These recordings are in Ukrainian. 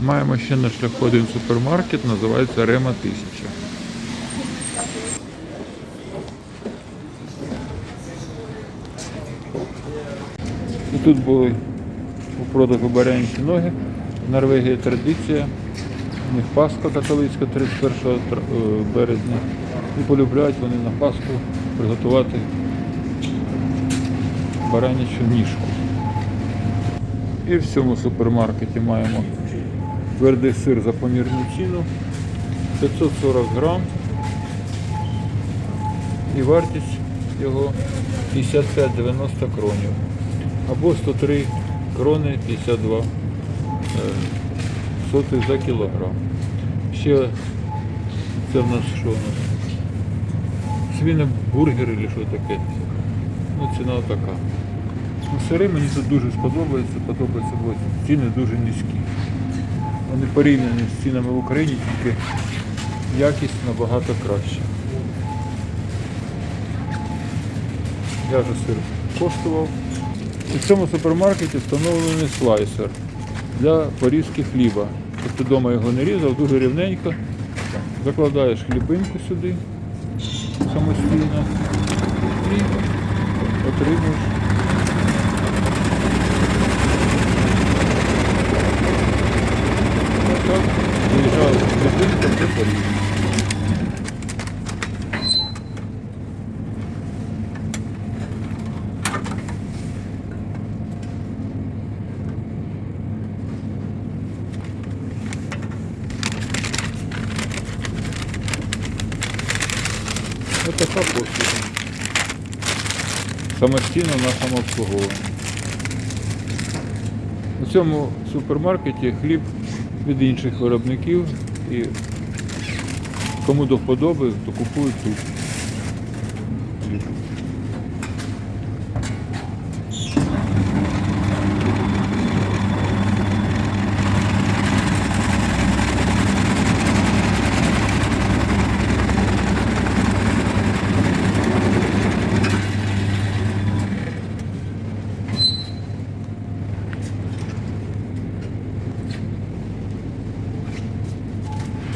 Маємо ще на шляху один супермаркет, називається Рема 1000. І тут були у продажу барянські ноги. В Норвегії традиція. У них Пасха католицька 31 е, березня. І полюбляють вони на Пасху приготувати баранячу ніжку. І в цьому супермаркеті маємо твердий сир за помірну ціну 540 грам. І вартість його 55,90 кронів. Або 103 крони 52 е, сотих за кілограм. Ще це в нас що у нас? Свінобургер чи що таке. Ну, ціна така. Ну, сири мені тут дуже сподобається, подобається, бо ціни дуже низькі. Вони порівняні з цінами в Україні, тільки якість набагато краща. Я вже сир коштував. У цьому супермаркеті встановлений слайсер для порізки хліба. Тобто вдома його не різав, дуже рівненько. Закладаєш хлібинку сюди самостійно і отримуєш отак виїжджає хлібинка для порізки. Ось така. Самостійно на самообслуговування. У цьому супермаркеті хліб від інших виробників і кому до вподоби, то купують тут.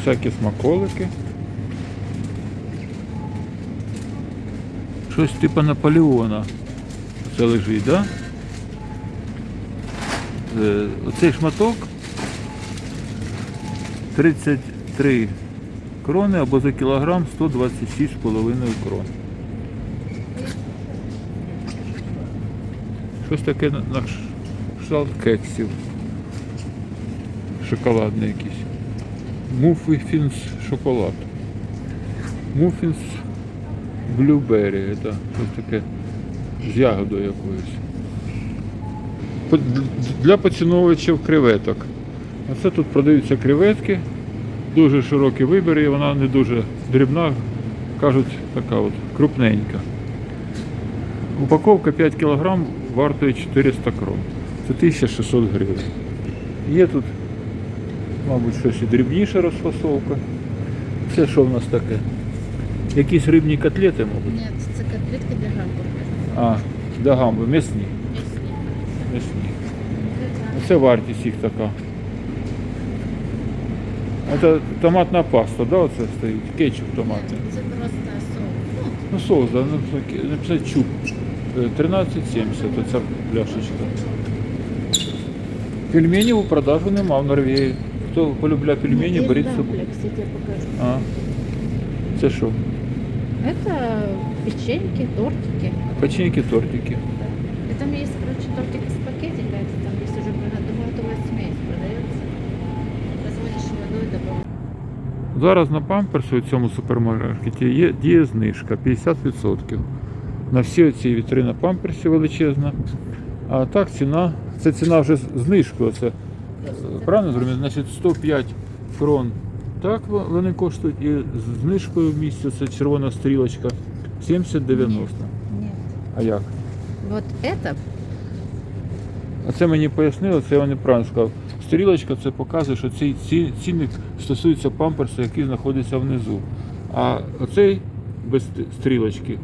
Всякі смаколики. Щось типу Наполеона. Це лежить, так? Да? Е, Оцей шматок 33 крони або за кілограм 126,5 крон. Щось таке на кшталт кексів. Шоколадний якийсь. Муффінс шоколад. Муффінс блюбері. Це щось таке з ягодою якоюсь. Для поціновувачів креветок. Оце тут продаються креветки. Дуже широкий вибір і вона не дуже дрібна, кажуть, така от крупненька. Упаковка 5 кг вартує 400 крон. Це 1600 гривень. Є тут Мабуть, щось і дрібніша розфасовка. Це що в нас таке? Якісь рибні котлети, мабуть. Нет, це котлетки для гамбургера. А, для гамби, м'ясні. М'ясні. м'ясні. Це вартість їх така. Це томатна паста, да, оце стоїть? Кетчуп томатний. Це просто соус. Ну, соус, да, написано- написано чуб. Е, 13,70 оця пляшечка. Пельменів у продажу нема в Норвегії. Хто полюбляє пельмені, беріть з собою. А. Це що? Это печеньки, тортики. Печеньки, тортики. И там есть, короче, тортик из пакетика, это там есть уже готовая смесь продается. Разводишь водой, добавляешь. Зараз на памперси у цьому супермаркеті є діє знижка 50%. На всі ці вітрина памперсів величезна. А так ціна, це ціна вже знижкою. Це правильно зрозуміло? Значить 105 крон. Так вони коштують і з знижкою в місці, це червона стрілочка 70-90. Нет. А як? Вот это А це мені пояснили, це я неправильно сказав. Стрілочка це показує, що цей цінник стосується памперса, який знаходиться внизу. А оцей без стрілочки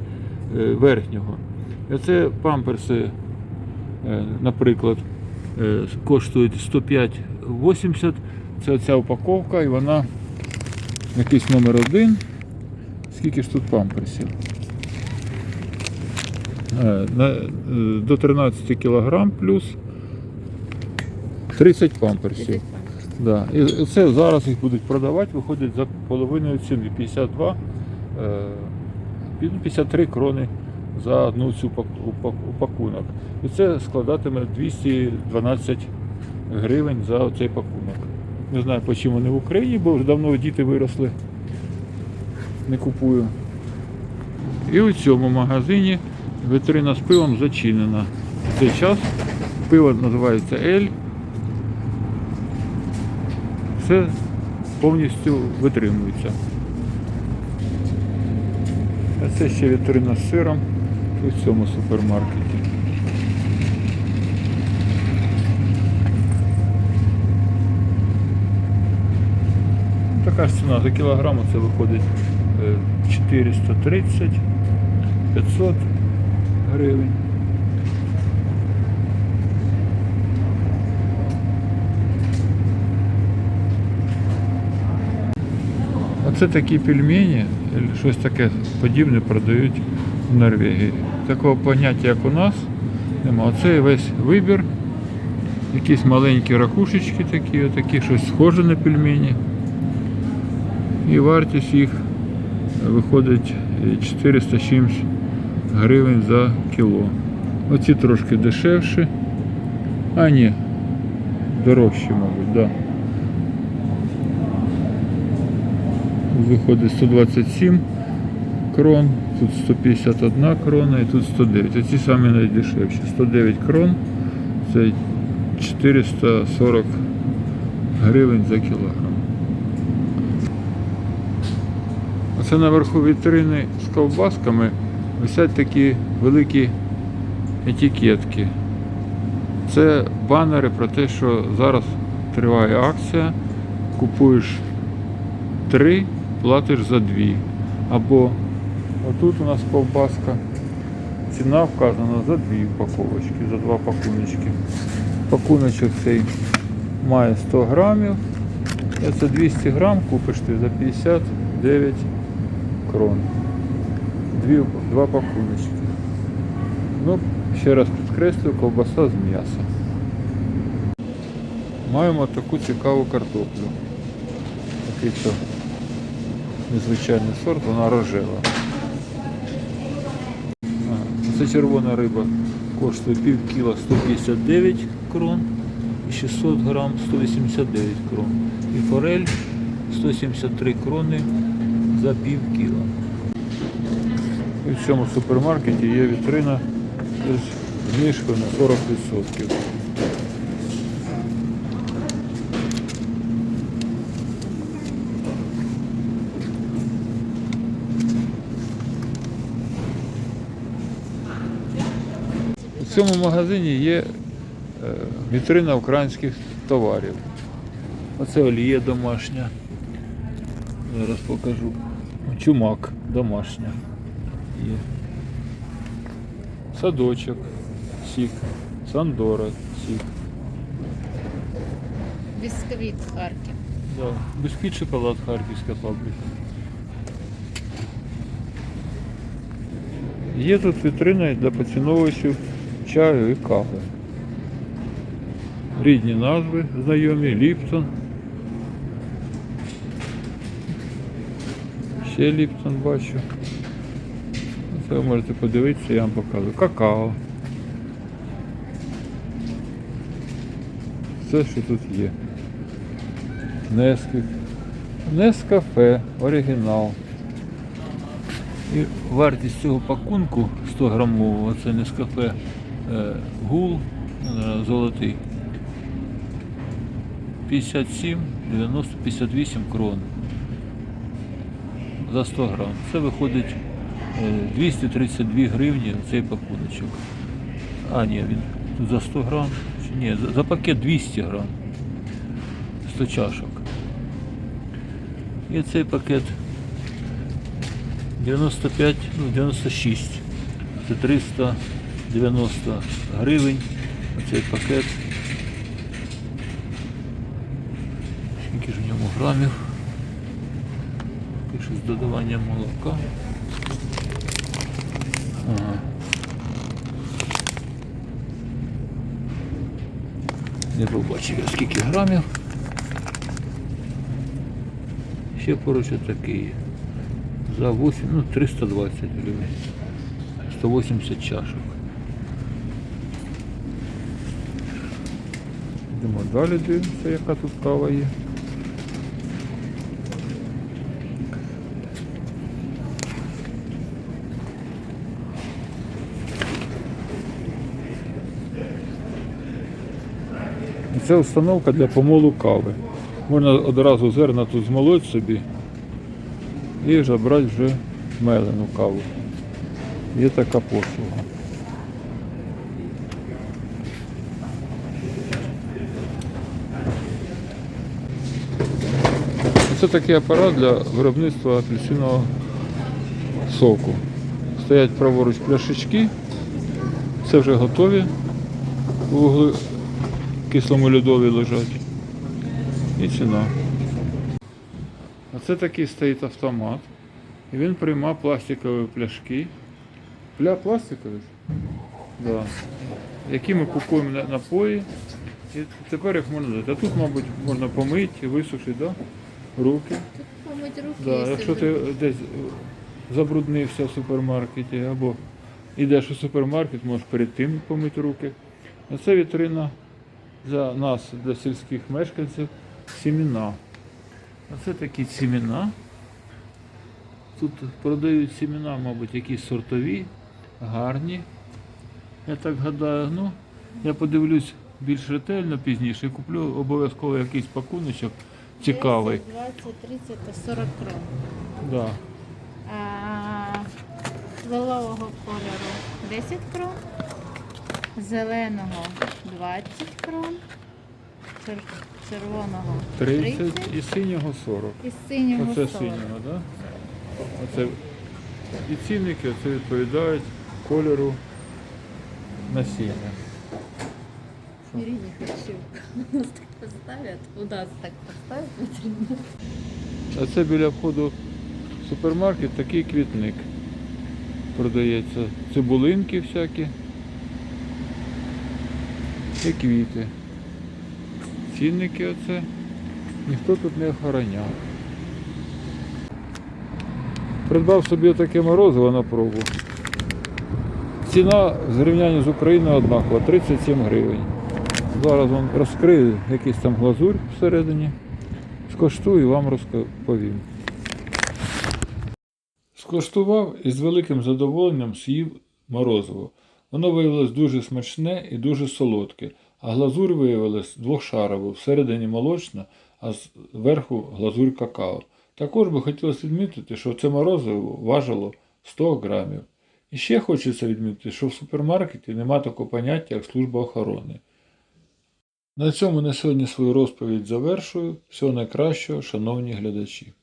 е, верхнього. І Оце памперси, е, наприклад, коштують 105,80, Це ця упаковка і вона якийсь номер один. Скільки ж тут памперсів? Е, е, до 13 кг плюс 30 памперсів. Да. І це зараз їх будуть продавати, виходить за половиною ціни 52, е, 53 крони за одну цю пак- упак- упакунок. І це складатиме 212 гривень за цей пакунок. Не знаю, по чим вони в Україні, бо вже давно діти виросли. Не купую. І у цьому магазині вітрина з пивом зачинена. В цей час пиво називається Ель. Все повністю витримується. А це ще вітрина з сиром у цьому супермаркеті. Така ж ціна за кілограм це виходить е, 430 500 гривень. Оце такі пельмені, е, щось таке подібне продають в Норвегії. Такого поняття, як у нас, нема. Оце весь вибір. Якісь маленькі ракушечки такі, отакі, щось схоже на пельмені. І вартість їх виходить е, 400 з чимсь гривень за кіло. Оці трошки дешевші. А ні, дорожчі, мабуть, так. Да. Виходить 127 крон, тут 151 крона і тут 109. Оці самі найдешевші. 109 крон це 440 гривень за кілограм. Оце наверху вітрини з ковбасками висять такі великі етикетки. Це банери про те, що зараз триває акція. Купуєш три, платиш за дві. Або отут у нас ковбаска. Ціна вказана за дві упаковочки, за два пакуночки. Пакуночок цей має 100 грамів. Це 200 грам купиш ти за 59 крон. Дві, два пакуночки. Ну, ще раз підкреслю, ковбаса з м'яса. Маємо таку цікаву картоплю. Такий то незвичайний сорт, вона рожева. Це червона риба коштує пів кіла 159 крон і 600 грам 189 крон. І форель 173 крони за пів кіла. І в цьому супермаркеті є вітрина з знижкою на 40%. У цьому магазині є е, вітрина українських товарів. Оце олія домашня. Зараз покажу. Чумак домашня. Є. Садочок, сік, Сандора, сік. Бісквіт Харків. Да. Бісквіт шоколад Харківська фабрика. Є тут вітрина для поціновувачів чаю і кави. Рідні назви знайомі, Ліптон. Ще Ліптон бачу. Це ви можете подивитися, я вам показую. Какао. Все, що тут є. Несквік. Нескафе, оригінал. І вартість цього пакунку 100 грамового, це Нескафе гул е, золотий. 57, 90, 58 крон за 100 грам. Це виходить е, 232 гривні цей пакуночок. А, ні, він тут за 100 грам. Ні, за, пакет 200 грам. 100 чашок. І цей пакет 95, ну 96. Це 390 гривень. Оцей пакет. Скільки ж в ньому грамів? Пише з додаванням молока. Ага. Не побачив я скільки грамів. Ще поруч отакий. За 8, ну 320 гривень. 180 чашок. Йдемо далі дивимося, яка тут кава є. Це установка для помолу кави. Можна одразу зерна тут змолоть собі і вже брати вже мелену каву. Є така послуга. Це такий апарат для виробництва апельсинового соку. Стоять праворуч пляшечки, це вже готові вугли кислому льодові лежать. І ціна. Оце такий стоїть автомат. І він приймає пластикові пляшки. Пля пластикові? Да. Які ми купуємо напої. І тепер їх можна дати. А тут, мабуть, можна помити, висушити, да? Руки. Помить руки, Да, якщо ти десь забруднився в супермаркеті або йдеш у супермаркет, можеш перед тим помити руки. А це вітрина для нас, для сільських мешканців, сімена. А це такі сімена. Тут продають сімена, мабуть, якісь сортові, гарні. Я так гадаю, ну, я подивлюсь більш ретельно пізніше, куплю обов'язково якийсь пакуночок цікавий. 20, 30 та 40 крон. Да. А, лилового кольору 10 крон, зеленого 20 крон, чер- червоного 30 30 і синього 40. і синього Оце 40. синього, да? Оце і цінники це відповідають кольору насіння. Нас так поставят, у нас так поставят. А це біля входу в супермаркет такий квітник. Продається цибулинки всякі і квіти. Цінники оце. Ніхто тут не охороняв. Придбав собі таке морозиво на пробу. Ціна в зрівнянні з Україною однакова 37 гривень. Зараз вам розкрию якийсь там глазурь всередині. Скоштую і вам розповім. Скоштував і з великим задоволенням з'їв морозиво. Воно виявилось дуже смачне і дуже солодке, а глазурь виявилась двохшарова, всередині молочна, а зверху глазурь какао. Також би хотілося відмітити, що це морозиво важило 100 грамів. І ще хочеться відмітити, що в супермаркеті нема такого поняття, як служба охорони. На цьому на сьогодні свою розповідь завершую. Всього найкращого, шановні глядачі.